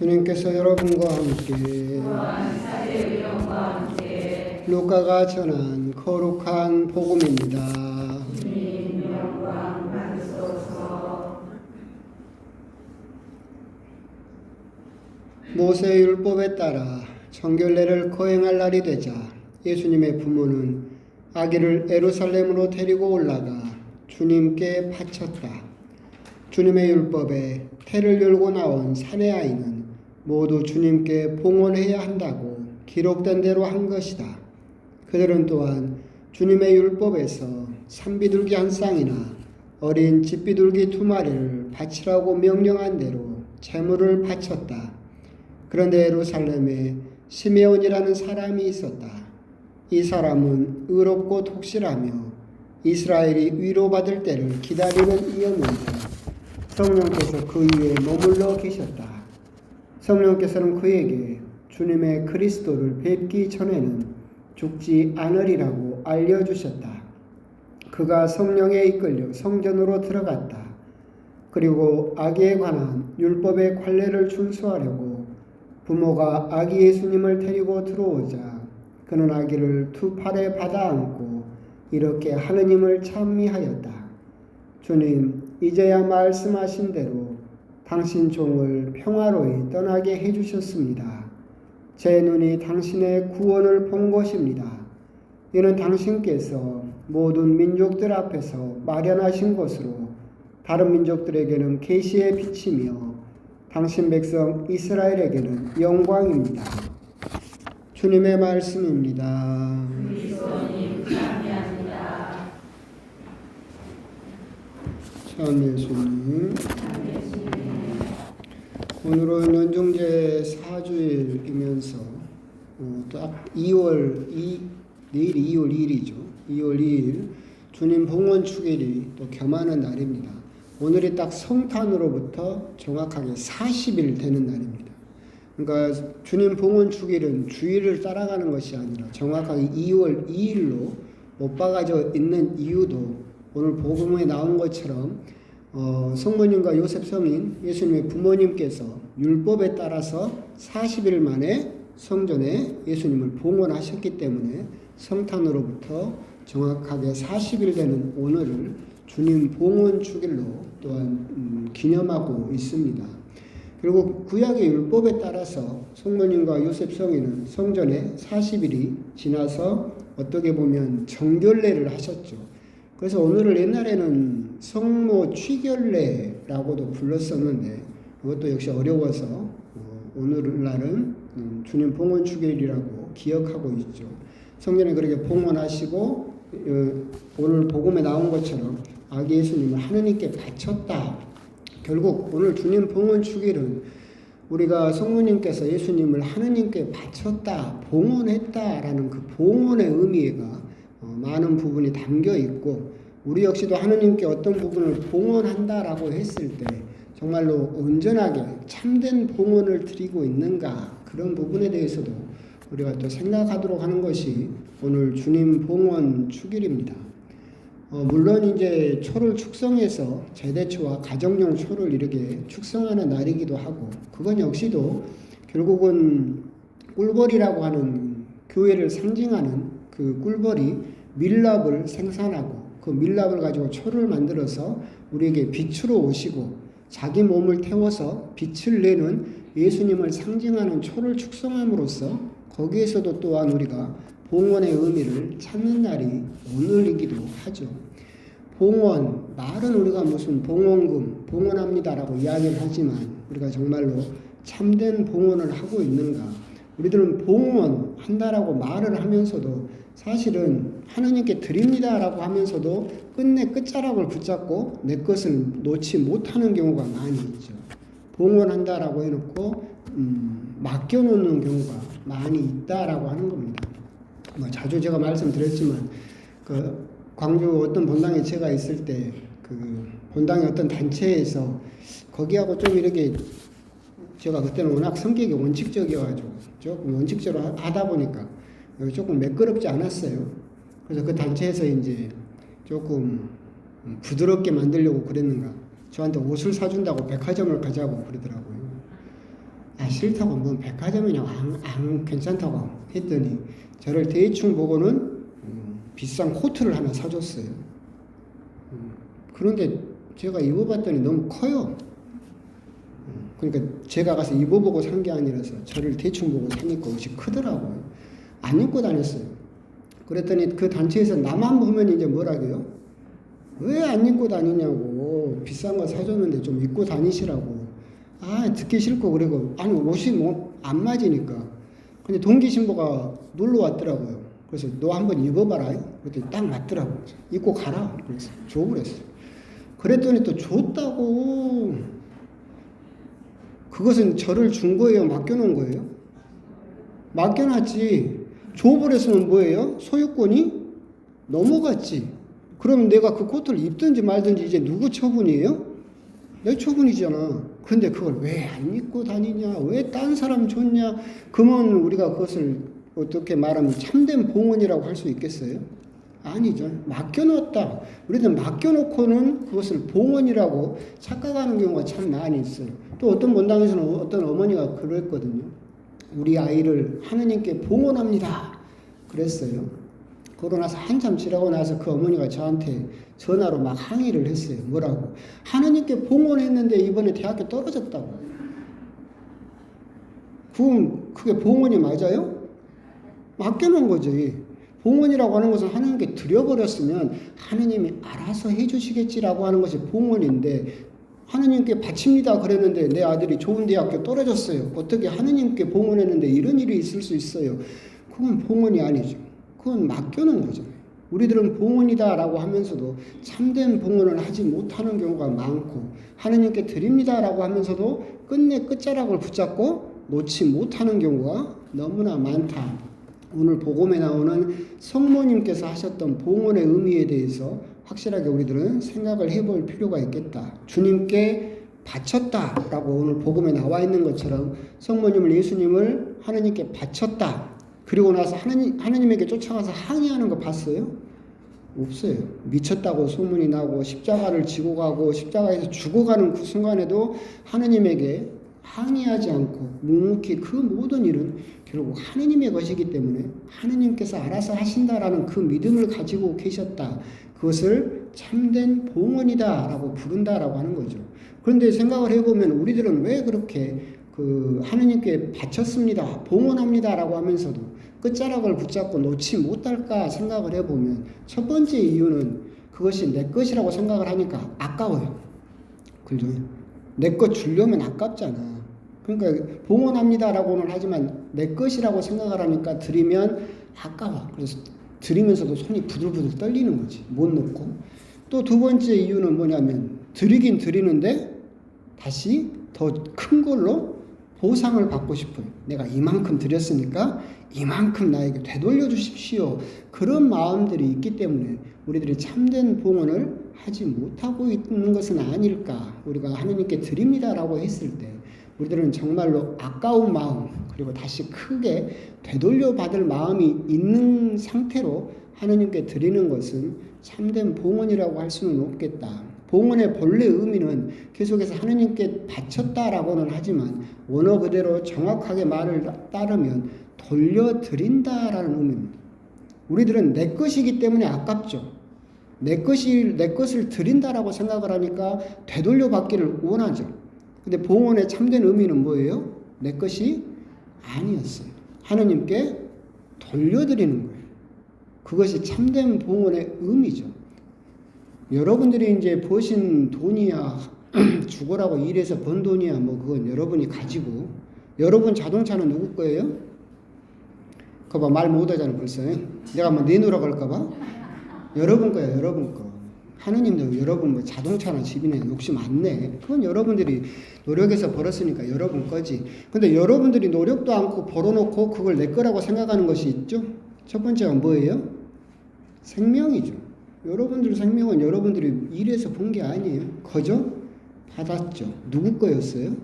주님께서 여러분과 함께 루카가 전한 거룩한 복음입니다. 모세의 율법에 따라 청결례를 거행할 날이 되자 예수님의 부모는 아기를 에루살렘으로 데리고 올라가 주님께 바쳤다. 주님의 율법에 태를 열고 나온 사내 아이는 모두 주님께 봉헌해야 한다고 기록된 대로 한 것이다. 그들은 또한 주님의 율법에서 산비둘기 한 쌍이나 어린 집비둘기 두 마리를 바치라고 명령한 대로 제물을 바쳤다. 그런데 예루살렘에 시메온이라는 사람이 있었다. 이 사람은 의롭고 독실하며 이스라엘이 위로받을 때를 기다리는 이였는데 성령께서 그 위에 머물러 계셨다. 성령께서는 그에게 주님의 그리스도를 뵙기 전에는 죽지 않으리라고 알려주셨다. 그가 성령에 이끌려 성전으로 들어갔다. 그리고 아기에 관한 율법의 관례를 준수하려고 부모가 아기 예수님을 데리고 들어오자 그는 아기를 두 팔에 받아 안고 이렇게 하느님을 찬미하였다. 주님, 이제야 말씀하신 대로 당신 종을 평화로이 떠나게 해주셨습니다. 제 눈이 당신의 구원을 본 것입니다. 이는 당신께서 모든 민족들 앞에서 마련하신 것으로 다른 민족들에게는 계시의 빛이며 당신 백성 이스라엘에게는 영광입니다. 주님의 말씀입니다. 참 예수님. 오늘은 연중제 4주일이면서 어, 딱 2월 2 내일이 2월 2일이죠. 2월 2일 주님 봉헌 축일이 또 겸하는 날입니다. 오늘이 딱 성탄으로부터 정확하게 40일 되는 날입니다. 그러니까 주님 봉헌 축일은 주일을 따라가는 것이 아니라 정확하게 2월 2일로 못 박아져 있는 이유도 오늘 복음에 나온 것처럼 어, 성모님과 요셉 성인 예수님의 부모님께서 율법에 따라서 40일 만에 성전에 예수님을 봉헌하셨기 때문에 성탄으로부터 정확하게 40일 되는 오늘을 주님 봉헌 축일로 또한 음, 기념하고 있습니다. 그리고 구약의 율법에 따라서 성모님과 요셉 성인은 성전에 40일이 지나서 어떻게 보면 정결례를 하셨죠. 그래서 오늘을 옛날에는 성모 취결례라고도 불렀었는데 그것도 역시 어려워서 어, 오늘날은 음, 주님 봉헌 축일이라고 기억하고 있죠. 성전에 그렇게 봉헌하시고 어, 오늘 복음에 나온 것처럼 아기 예수님을 하느님께 바쳤다. 결국 오늘 주님 봉헌 축일은 우리가 성모님께서 예수님을 하느님께 바쳤다, 봉헌했다라는 그 봉헌의 의미가 어, 많은 부분이 담겨 있고 우리 역시도 하느님께 어떤 부분을 봉헌한다라고 했을 때 정말로 온전하게 참된 봉헌을 드리고 있는가 그런 부분에 대해서도 우리가 또 생각하도록 하는 것이 오늘 주님 봉헌 축일입니다. 어, 물론 이제 초를 축성해서 제대초와 가정용 초를 이렇게 축성하는 날이기도 하고 그건 역시도 결국은 꿀벌이라고 하는 교회를 상징하는 그 꿀벌이 밀랍을 생산하고 그 밀랍을 가지고 초를 만들어서 우리에게 빛으로 오시고 자기 몸을 태워서 빛을 내는 예수님을 상징하는 초를 축성함으로써 거기에서도 또한 우리가 봉헌의 의미를 찾는 날이 오늘이기도 하죠. 봉헌, 말은 우리가 무슨 봉헌금, 봉헌합니다라고 이야기를 하지만 우리가 정말로 참된 봉헌을 하고 있는가? 우리들은 봉헌한다라고 말을 하면서도 사실은 하나님께 드립니다라고 하면서도 끝내 끝자락을 붙잡고 내 것을 놓지 못하는 경우가 많이 있죠. 봉헌한다라고 해놓고 음, 맡겨놓는 경우가 많이 있다라고 하는 겁니다. 뭐 자주 제가 말씀드렸지만 그 광주 어떤 본당에 제가 있을 때 그 본당의 어떤 단체에서 거기하고 좀 이렇게 제가 그때는 워낙 성격이 원칙적이어가지고 조금 원칙적으로 하다 보니까 조금 매끄럽지 않았어요. 그래서 그 단체에서 이제 조금 부드럽게 만들려고 그랬는가 저한테 옷을 사준다고 백화점을 가자고 그러더라고요. 아, 싫다고 뭐 백화점이냐고 안, 안 괜찮다고 했더니 저를 대충 보고는 음, 비싼 코트를 하나 사줬어요. 음, 그런데 제가 입어봤더니 너무 커요. 음, 그러니까 제가 가서 입어보고 산 게 아니라서 저를 대충 보고 사니까 옷이 크더라고요. 안 입고 다녔어요. 그랬더니 그 단체에서 나만 보면 이제 뭐라고요? 왜 안 입고 다니냐고. 비싼 거 사줬는데 좀 입고 다니시라고. 아 듣기 싫고 그리고. 아니 옷이 뭐 안 맞으니까. 근데 동기 신부가 놀러 왔더라고요. 그래서 너 한번 입어봐라 그랬더니 딱 맞더라고. 입고 가라. 그래서 줘버렸어요. 그랬더니 또 줬다고. 그것은 저를 준 거예요 맡겨놓은 거예요? 맡겨놨지 줘버렸으면 뭐예요 소유권이 넘어갔지 그러면 내가 그 코트를 입든지 말든지 이제 누구 처분이에요? 내 처분이잖아. 근데 그걸 왜 안 입고 다니냐? 왜 딴 사람 줬냐? 그러면 우리가 그것을 어떻게 말하면 참된 봉헌이라고 할 수 있겠어요? 아니죠. 맡겨놓았다. 우리는 맡겨놓고는 그것을 봉헌이라고 착각하는 경우가 참 많이 있어요. 또 어떤 본당에서는 어떤 어머니가 그랬거든요. 우리 아이를 하느님께 봉헌합니다. 그랬어요. 그러고 나서 한참 지나고 나서 그 어머니가 저한테 전화로 막 항의를 했어요. 뭐라고? 하느님께 봉헌했는데 이번에 대학교 떨어졌다고. 그럼 그게 봉헌이 맞아요? 맡겨놓은 거지. 봉헌이라고 하는 것은 하느님께 드려버렸으면 하느님이 알아서 해주시겠지라고 하는 것이 봉헌인데 하느님께 바칩니다 그랬는데 내 아들이 좋은 대학교 떨어졌어요. 어떻게 하느님께 봉헌했는데 이런 일이 있을 수 있어요? 그건 봉헌이 아니죠. 그건 맡겨놓은 거잖아요. 우리들은 봉헌이다라고 하면서도 참된 봉헌을 하지 못하는 경우가 많고 하느님께 드립니다라고 하면서도 끝내 끝자락을 붙잡고 놓지 못하는 경우가 너무나 많다. 오늘 복음에 나오는 성모님께서 하셨던 봉헌의 의미에 대해서 확실하게 우리들은 생각을 해볼 필요가 있겠다. 주님께 바쳤다라고 오늘 복음에 나와 있는 것처럼 성모님을 예수님을 하느님께 바쳤다. 그리고 나서 하느님, 하느님에게 쫓아가서 항의하는 거 봤어요? 없어요. 미쳤다고 소문이 나고 십자가를 지고 가고 십자가에서 죽어가는 그 순간에도 하느님에게 항의하지 않고 묵묵히 그 모든 일은 결국 하느님의 것이기 때문에 하느님께서 알아서 하신다라는 그 믿음을 가지고 계셨다. 그것을 참된 봉헌이다 라고 부른다 라고 하는 거죠. 그런데 생각을 해보면 우리들은 왜 그렇게 그 하느님께 바쳤습니다. 봉헌합니다 라고 하면서도 끝자락을 붙잡고 놓지 못할까 생각을 해보면 첫 번째 이유는 그것이 내 것이라고 생각을 하니까 아까워요. 그죠? 내 것 주려면 아깝잖아. 그러니까 봉헌합니다라고는 하지만 내 것이라고 생각을 하니까 드리면 아까워. 그래서 드리면서도 손이 부들부들 떨리는 거지. 못 놓고. 또 두 번째 이유는 뭐냐면 드리긴 드리는데 다시 더 큰 걸로 보상을 받고 싶어요. 내가 이만큼 드렸으니까 이만큼 나에게 되돌려 주십시오. 그런 마음들이 있기 때문에 우리들이 참된 봉헌을 하지 못하고 있는 것은 아닐까. 우리가 하느님께 드립니다라고 했을 때 우리들은 정말로 아까운 마음 그리고 다시 크게 되돌려 받을 마음이 있는 상태로 하느님께 드리는 것은 참된 봉헌이라고 할 수는 없겠다. 봉헌의 본래 의미는 계속해서 하느님께 바쳤다라고는 하지만 원어 그대로 정확하게 말을 따르면 돌려드린다라는 의미입니다. 우리들은 내 것이기 때문에 아깝죠. 내 것이 내 것을 드린다라고 생각을 하니까 되돌려 받기를 원하죠. 근데 봉헌의 참된 의미는 뭐예요? 내 것이 아니었어요. 하느님께 돌려드리는 거예요. 그것이 참된 봉헌의 의미죠. 여러분들이 이제 버신 돈이야, 죽어라고 일해서 번 돈이야, 뭐 그건 여러분이 가지고, 여러분 자동차는 누구 거예요? 그거 봐, 말 못하잖아, 벌써. 내가 뭐 내놓으라고 할까봐? 여러분 거야, 여러분 거. 하느님도 여러분 뭐 자동차나 집이나 욕심 안 내. 그건 여러분들이 노력해서 벌었으니까 여러분 거지. 근데 여러분들이 노력도 않고 벌어놓고 그걸 내 거라고 생각하는 것이 있죠? 첫 번째가 뭐예요? 생명이죠. 여러분들 생명은 여러분들이 일해서 본 게 아니에요. 거저 받았죠. 누구 거였어요?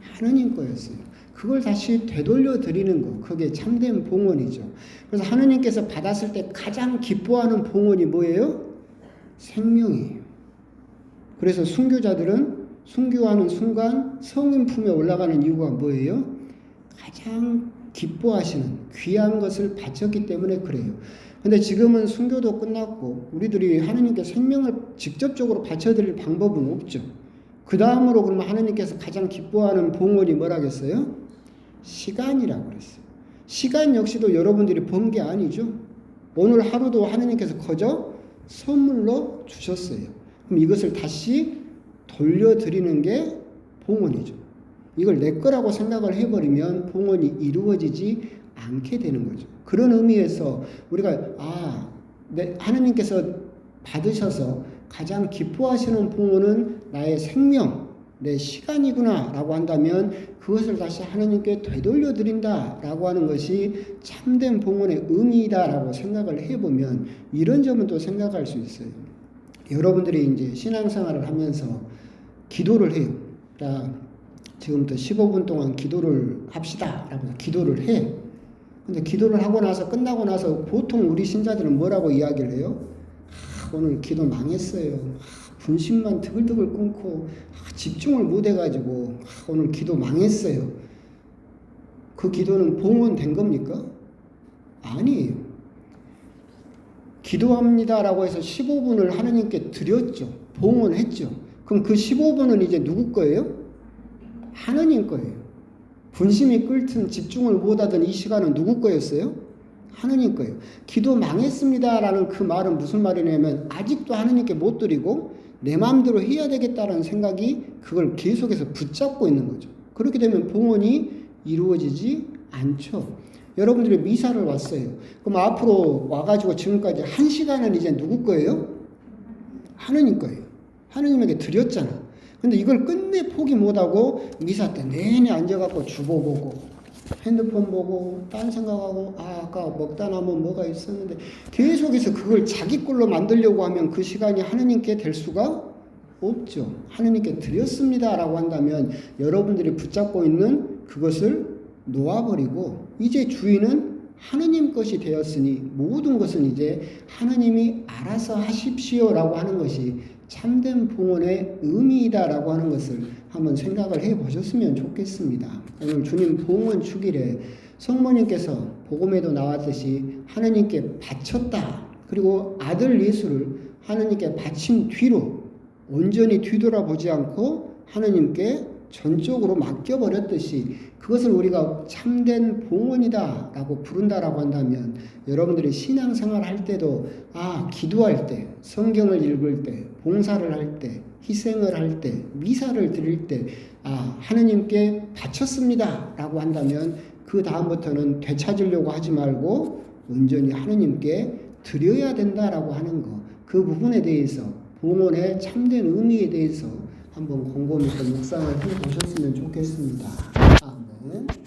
하느님 거였어요. 그걸 다시 되돌려 드리는 거. 그게 참된 봉헌이죠. 그래서 하느님께서 받았을 때 가장 기뻐하는 봉헌이 뭐예요? 생명이에요. 그래서 순교자들은 순교하는 순간 성인 품에 올라가는 이유가 뭐예요? 가장 기뻐하시는 귀한 것을 바쳤기 때문에 그래요. 근데 지금은 순교도 끝났고 우리들이 하나님께 생명을 직접적으로 바쳐드릴 방법은 없죠. 그 다음으로 그러면 하나님께서 가장 기뻐하는 봉헌이 뭐라겠어요? 시간이라고 그랬어요. 시간 역시도 여러분들이 번 게 아니죠. 오늘 하루도 하나님께서 거저 선물로 주셨어요. 그럼 이것을 다시 돌려드리는 게 봉헌이죠. 이걸 내 거라고 생각을 해버리면 봉헌이 이루어지지 않게 되는 거죠. 그런 의미에서 우리가 아, 내 하나님께서 받으셔서 가장 기뻐하시는 봉헌은 나의 생명, 내 시간이구나 라고 한다면 그것을 다시 하나님께 되돌려 드린다 라고 하는 것이 참된 봉헌의 의미이다 라고 생각을 해보면 이런 점은 또 생각할 수 있어요. 여러분들이 이제 신앙생활을 하면서 기도를 해요. 자, 지금부터 15분 동안 기도를 합시다 라고 해서 기도를 해. 근데 기도를 하고 나서 끝나고 나서 보통 우리 신자들은 뭐라고 이야기를 해요? 아, 오늘 기도 망했어요. 아, 분심만 드글드글 끊고 아, 집중을 못 해가지고 아, 오늘 기도 망했어요. 그 기도는 봉헌된 겁니까? 아니에요. 기도합니다라고 해서 15분을 하나님께 드렸죠. 봉헌했죠. 그럼 그 15분은 이제 누구 거예요? 하나님 거예요. 분심이 끓든 집중을 못하던 이 시간은 누구 거였어요? 하나님 거예요. 기도 망했습니다라는 그 말은 무슨 말이냐면 아직도 하나님께 못 드리고 내 마음대로 해야 되겠다는 생각이 그걸 계속해서 붙잡고 있는 거죠. 그렇게 되면 봉헌이 이루어지지 않죠. 여러분들이 미사를 왔어요. 그럼 앞으로 와가지고 지금까지 한 시간은 이제 누구 거예요? 하나님 거예요. 하나님에게 드렸잖아. 근데 이걸 끝내 포기 못하고 미사 때 내내 앉아갖고 주보 보고 핸드폰 보고 딴 생각하고 아 아까 먹다 남은 뭐가 있었는데 계속해서 그걸 자기 걸로 만들려고 하면 그 시간이 하나님께 될 수가 없죠. 하나님께 드렸습니다라고 한다면 여러분들이 붙잡고 있는 그것을 놓아버리고 이제 주인은 하느님 것이 되었으니 모든 것은 이제 하느님이 알아서 하십시오라고 하는 것이 참된 봉헌의 의미이다라고 하는 것을 한번 생각을 해 보셨으면 좋겠습니다. 오늘 주님 봉헌 축일에 성모님께서 복음에도 나왔듯이 하느님께 바쳤다. 그리고 아들 예수를 하느님께 바친 뒤로 온전히 뒤돌아보지 않고 하느님께 전적으로 맡겨버렸듯이 그것을 우리가 참된 봉헌이다라고 부른다라고 한다면 여러분들이 신앙생활 할 때도 아 기도할 때 성경을 읽을 때 봉사를 할 때 희생을 할 때 미사를 드릴 때 아 하느님께 바쳤습니다라고 한다면 그 다음부터는 되찾으려고 하지 말고 온전히 하느님께 드려야 된다라고 하는 거 그 부분에 대해서 봉헌의 참된 의미에 대해서 한번 곰곰이 좀 묵상을 해 보셨으면 좋겠습니다. 아멘.